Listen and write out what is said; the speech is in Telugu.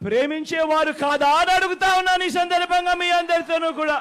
ప్రేమించేవారు కాదా అని అడుగుతా ఉన్నాను ఈ సందర్భంగా మీ అందరితోనూ కూడా.